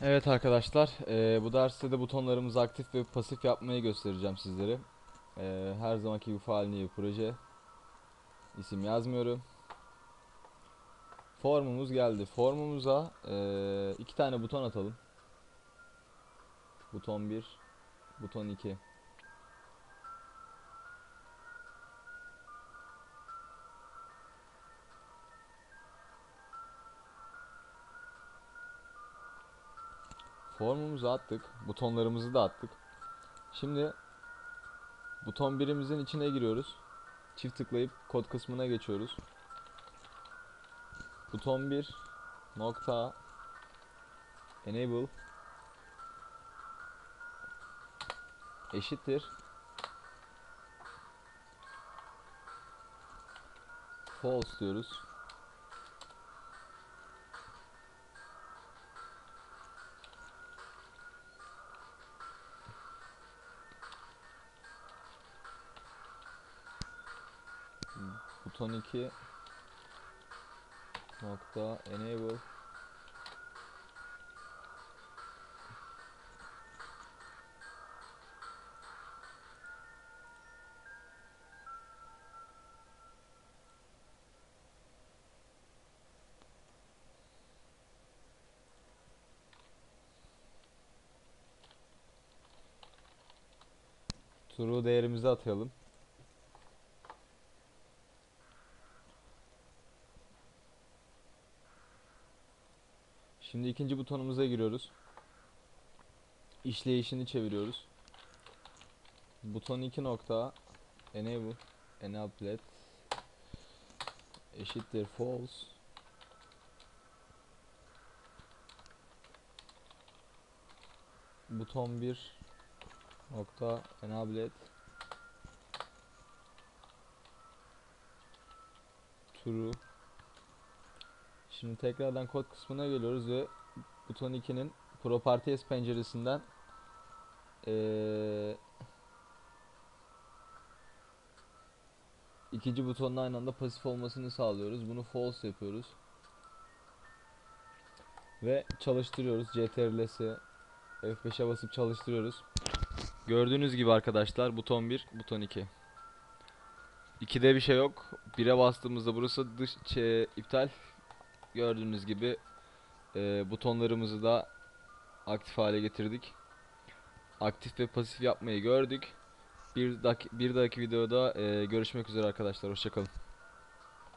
Evet arkadaşlar, eee, bu derste de butonlarımızı aktif ve pasif yapmayı göstereceğim sizlere. Eee, her zamanki gibi faal new proje. İsim yazmıyorum. Formumuz geldi. Formumuza eee, iki tane buton atalım. Buton 1, buton 2. Formumuzu attık. Butonlarımızı da attık. Şimdi buton birimizin içine giriyoruz. Çift tıklayıp kod kısmına geçiyoruz. Buton 1 nokta enable eşittir false diyoruz. Buton 2 nokta enable True değerimizi atayalım. Şimdi ikinci butonumuza giriyoruz. İşleyişini çeviriyoruz. Buton 2 nokta. Enable. Enablet. Eşittir. False. Buton 1 nokta. Enablet. True Şimdi tekrardan kod kısmına geliyoruz ve buton 2'nin properties penceresinden eee ikinci butonun aynı anda pasif olmasını sağlıyoruz. Bunu false yapıyoruz. Ve çalıştırıyoruz. CTRL'si F5'e basıp çalıştırıyoruz. Gördüğünüz gibi arkadaşlar buton 1, buton 2. 2'de bir şey yok. 1'e bastığımızda burası dış şey, iptal. Gördüğünüz gibi e, butonlarımızı da aktif hale getirdik. Aktif ve pasif yapmayı gördük. Bir dahaki, bir dahaki videoda e, görüşmek üzere arkadaşlar. Hoşçakalın.